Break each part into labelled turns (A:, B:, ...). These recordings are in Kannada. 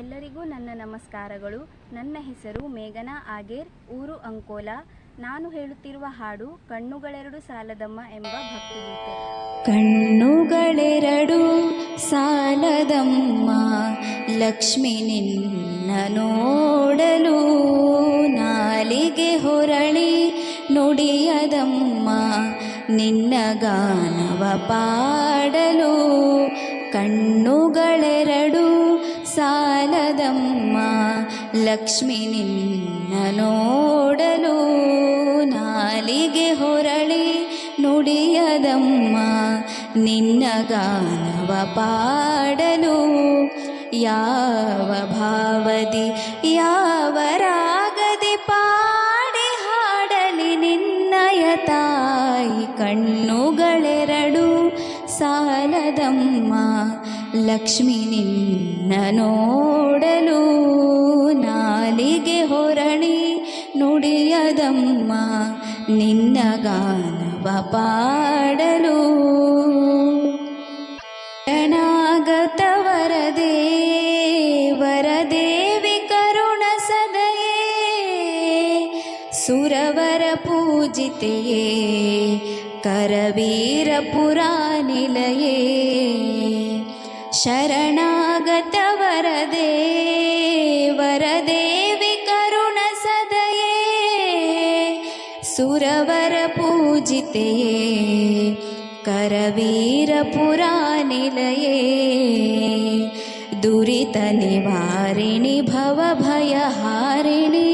A: ಎಲ್ಲರಿಗೂ ನನ್ನ ನಮಸ್ಕಾರಗಳು. ನನ್ನ ಹೆಸರು ಮೇಘನಾ ಆಗೇರ್, ಊರು ಅಂಕೋಲ. ನಾನು ಹೇಳುತ್ತಿರುವ ಹಾಡು ಕಣ್ಣುಗಳೆರಡು ಸಾಲದಮ್ಮ ಎಂಬ ಭಕ್ತಿಗೀತೆ.
B: ಕಣ್ಣುಗಳೆರಡು ಸಾಲದಮ್ಮ, ಲಕ್ಷ್ಮಿ ನಿನ್ನ ನೋಡಲು ನಾಲಿಗೆ ಹೊರಳಿ ನುಡಿಯದಮ್ಮ, ನಿನ್ನ ಗಾನವ ಪಾಡಲು ಕಣ್ಣುಗಳೆರಡು ಸಾಲದಮ್ಮ ಲಕ್ಷ್ಮಿ ನಿನ್ನ ನೋಡಲು ನಾಲಿಗೆ ಹೊರಳಿ ನುಡಿಯದಮ್ಮ, ನಿನ್ನ ಗಾನವ ಪಾಡಲು ಯಾವ ಭಾವದಿ, ಯಾವ ರಾಗದಿ ಪಾಡಿ ಹಾಡಲಿ ನಿನ್ನಯ ತಾಯಿ ಕಣ್ಣುಗಳೆರಡು ಸಾಲದಮ್ಮ. ಲಕ್ಷ್ಮಿ ನಿನ್ನ ನೋಡಲು ನಾಲಿಗೆ ಹೊರಳಿ ನುಡಿಯದಮ್ಮ, ನಿನ್ನ ಗಾನವ ಪಾಡಲು. ಶರಣಾಗತ ವರದೇ ವರದೇವಿ ಕರುಣ ಸದಯೇ, ಸುರವರ ಪೂಜಿತೆಯೇ, ಕರವೀರ शरणागत वरदे वरदेवि करुणसदये सुरवरपूजिते करवीरपुरानिलये दुरितनिवारिणि भवभयहारिणि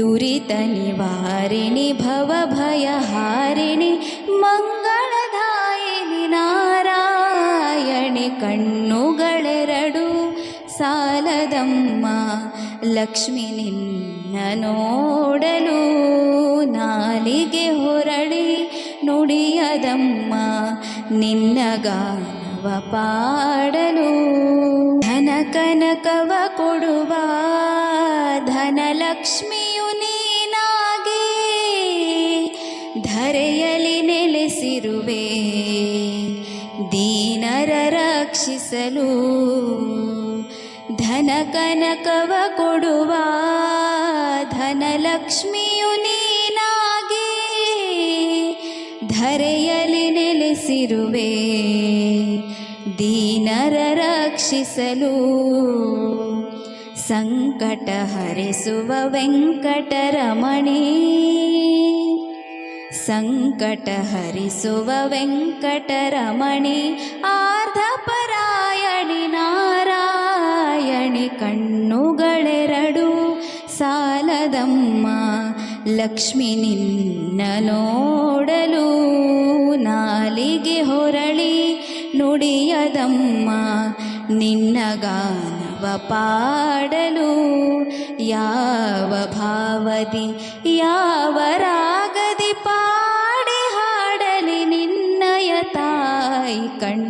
B: दुरितनिवारिणि भवभयहारिणि मङ्ग ಕಣ್ಣುಗಳೆರಡು ಸಾಲದಮ್ಮ. ಲಕ್ಷ್ಮಿ ನಿನ್ನ ನೋಡಲು ನಾಲಿಗೆ ಹೊರಳಿ ನುಡಿಯದಮ್ಮ. ನಿನ್ನ ಗಾನವ ಪಾಡಲು ಧನ ಕನಕವ ಕೊಡುವ. ಧನಲಕ್ಷ್ಮಿಯು ನೀನಾಗಿ ಧರೆಯಲಿ ನೆಲೆಸಿರುವೆ. ರಕ್ಷಿಸಲು ಧನ ಕನಕವ ಕೊಡುವ ಧನಲಕ್ಷ್ಮಿಯು ನೀನಾಗಿ ಧರೆಯಲಿ ನೆಲೆಸಿರುವೆ. ದೀನರ ರಕ್ಷಿಸಲು ಸಂಕಟ ಹರಿಸುವ ವೆಂಕಟರಮಣಿ. ಸಂಕಟ ಹರಿಸುವ ವೆಂಕಟರಮಣಿ ಆರ್ಧಪರಾಯಣಿ ಕಣ್ಣುಗಳೆರಡು ಸಾಲದಮ್ಮ. ಲಕ್ಷ್ಮಿ ನಿನ್ನ ನೋಡಲು ನಾಲಿಗೆ ಹೊರಳಿ ನುಡಿಯದಮ್ಮ. ನಿನ್ನ ಗಾನವ ಪಾಡಲು ಯಾವ ಭಾವದಿ, ಯಾವ ರಾಗದಿ ಪಾಡಿ ಹಾಡಲಿ ನಿನ್ನಯ ತಾಯಿ ಕಣ್ಣುಗಳೆರಡು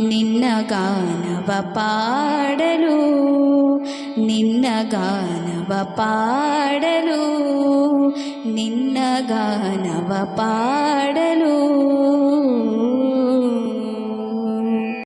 B: ನಿನ್ನ ಗಾನವ ಪಾಡಲು ನಿನ್ನ ಗಾನವ ಪಾಡಲು ನಿನ್ನ ಗಾನವ ಪಾಡಲು.